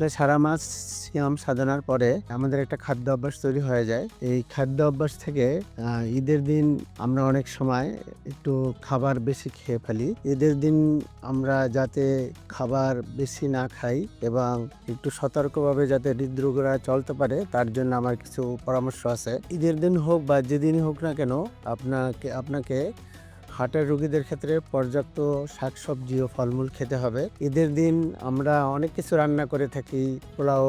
আসলে সারা মাস সিয়াম সাধনার পরে আমাদের একটা খাদ্য অভ্যাস তৈরি হয়ে যায়। এই খাদ্য অভ্যাস থেকে ঈদের দিন আমরা অনেক সময় একটু খাবার বেশি খেয়ে ফেলি। ঈদের দিন আমরা যাতে খাবার বেশি না খাই এবং একটু সতর্কভাবে যাতে হৃদরোগরা চলতে পারে, তার জন্য আমার কিছু পরামর্শ আছে। ঈদের দিন হোক বা যেদিনই হোক না কেন, আপনাকে আপনাকে হার্টের রোগীদের ক্ষেত্রে পর্যাপ্ত শাকসবজি ও ফলমূল খেতে হবে। ঈদের দিন আমরা অনেক কিছু রান্না করে থাকি, পোলাও,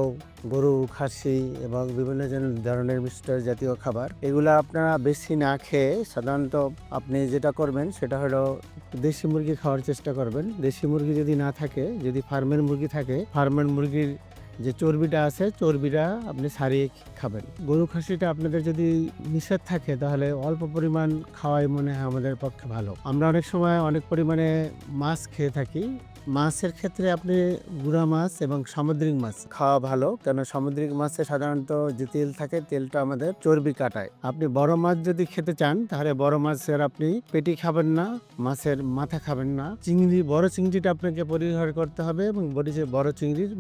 গরু, খাসি এবং বিভিন্ন ধরনের মিষ্ট জাতীয় খাবার। এগুলো আপনারা বেশি না খেয়ে সাধারণত আপনি যেটা করবেন সেটা হলো দেশি মুরগি খাওয়ার চেষ্টা করবেন। দেশি মুরগি যদি না থাকে, যদি ফার্মের মুরগি থাকে, ফার্মের মুরগির যে চর্বিটা আছে, চর্বিটা আপনি সারিয়ে খাবেন। গরু খাসিটা আপনাদের যদি নিষেধ থাকে, তাহলে অল্প পরিমাণ খাওয়াই মনে হয় আমাদের পক্ষে ভালো। আমরা অনেক সময় অনেক পরিমাণে মাছ খেয়ে থাকি মাছের ক্ষেত্রে আপনি গুঁড়া মাছ এবং সামুদ্রিক মাছ খাওয়া ভালো কেন সামুদ্রিক মাছে সাধারণত যে তেল থাকে, তেলটা আমাদের চর্বি কাটায়। আপনি বড় মাছ যদি খেতে চান, তাহলে বড় মাছের আপনি পেটি খাবেন না, মাছের মাথা খাবেন না। চিংড়ি, বড় চিংড়িটা আপনাকে পরিহার করতে হবে এবং বড়ি যে বড় চিংড়ির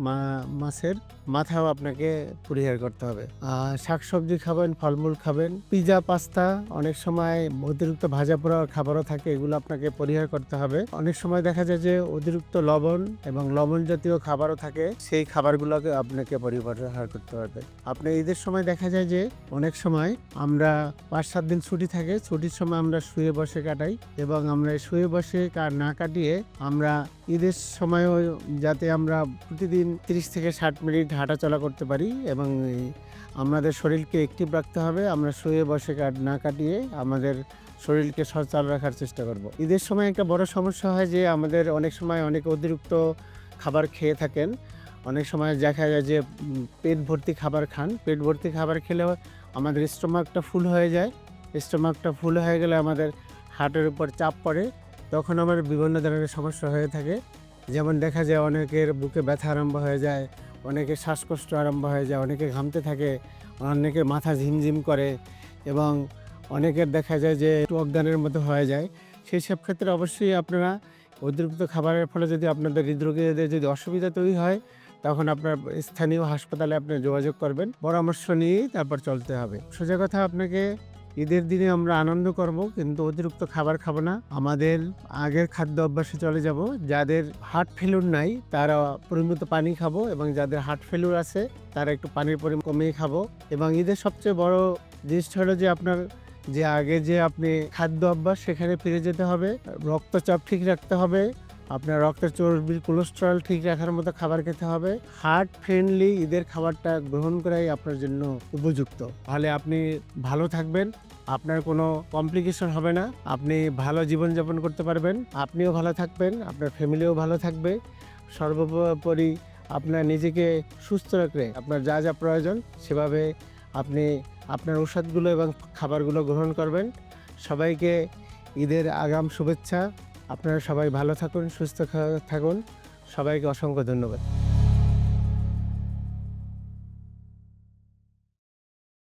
মাছের মাথাও আপনাকে পরিহার করতে হবে। আর শাকসবজি খাবেন, ফলমূল খাবেন, পিজা, পাস্তা, অনেক সময় অতিরিক্ত ভাজা পোড়া খাবারও থাকে, এগুলো আপনাকে পরিহার করতে হবে। অনেক সময় দেখা যায় যে অতিরিক্ত লবণ এবং লবণ জাতীয় খাবারও থাকে, সেই খাবারগুলোকে আপনাকে পরিহার করতে হবে। আপনি ঈদের সময় দেখা যায় যে, অনেক সময় আমরা পাঁচ সাত দিন ছুটি থাকে, ছুটির সময় আমরা শুয়ে বসে কাটাই এবং আমরা শুয়ে বসে না কাটিয়ে আমরা ঈদের সময়ও যাতে আমরা প্রতিদিন তিরিশ থেকে ষাট মিনিট হাঁটাচলা করতে পারি এবং আমাদের শরীরকে অ্যাক্টিভ রাখতে হবে, আমরা শুয়ে বসে কাট- না কাটিয়ে আমাদের শরীরকে সচল রাখার চেষ্টা করব। ঈদের সময় একটা বড় সমস্যা হয় যে আমাদের অনেক সময় অনেক অতিরিক্ত খাবার খেয়ে থাকেন। অনেক সময় দেখা যায় যে পেট ভর্তি খাবার খান। পেট ভর্তি খাবার খেলে আমাদের স্টোমাকটা ফুল হয়ে যায়। স্টোমাকটা ফুল হয়ে গেলে আমাদের হার্টের উপর চাপ পড়ে। তখন আমার বিভিন্ন ধরনের সমস্যা হয়ে থাকে। যেমন দেখা যায় অনেকের বুকে ব্যথা আরম্ভ হয়ে যায়। অনেকের শ্বাসকষ্ট আরম্ভ হয়ে যায়, অনেকে ঘামতে থাকে অনেকের মাথা ঝিমঝিম করে এবং অনেকের দেখা যায় যে একটু অজ্ঞানের মতো হয়ে যায়। সেই সব ক্ষেত্রে অবশ্যই আপনারা অতিরিক্ত খাবারের ফলে যদি আপনাদের হৃদরোগীদের যদি অসুবিধা তৈরি হয়, তখন আপনার স্থানীয় হাসপাতালে আপনি যোগাযোগ করবেন, পরামর্শ নিয়েই তারপর চলতে হবে। সোজা কথা আপনাকে ঈদের দিনে আমরা আনন্দ করব, কিন্তু অতিরিক্ত খাবার খাব না। আমাদের আগের খাদ্য অভ্যাসে চলে যাব। যাদের হার্ট ফেলুর নাই, তারা পরিমিত পানি খাব এবং যাদের হার্ট ফেলুর আছে, তারা একটু পানির পরিমাণ কমিয়ে খাব। এবং ঈদের সবচেয়ে বড় জিনিসটা হলো যে আপনার যে আগে যে আপনি খাদ্য অভ্যাস সেখানে ফিরে যেতে হবে, রক্তচাপ ঠিক রাখতে হবে আপনার রক্তের চর্বির কোলেস্টেরল ঠিক রাখার মতো খাবার খেতে হবে। হার্ট ফ্রেন্ডলি ঈদের খাবারটা গ্রহণ করাই আপনার জন্য উপযুক্ত। তাহলে আপনি ভালো থাকবেন, আপনার কোনো কমপ্লিকেশন হবে না, আপনি ভালো জীবনযাপন করতে পারবেন, আপনিও ভালো থাকবেন, আপনার ফ্যামিলিও ভালো থাকবে। সর্বোপরি আপনার নিজেকে সুস্থ রাখলে আপনার যা যা প্রয়োজন, সেভাবে আপনি আপনার ঔষধগুলো এবং খাবারগুলো গ্রহণ করবেন। সবাইকে ঈদের আগাম শুভেচ্ছা। আপনারা সবাই ভালো থাকুন সুস্থ থাকুন। সবাইকে অসংখ্য ধন্যবাদ।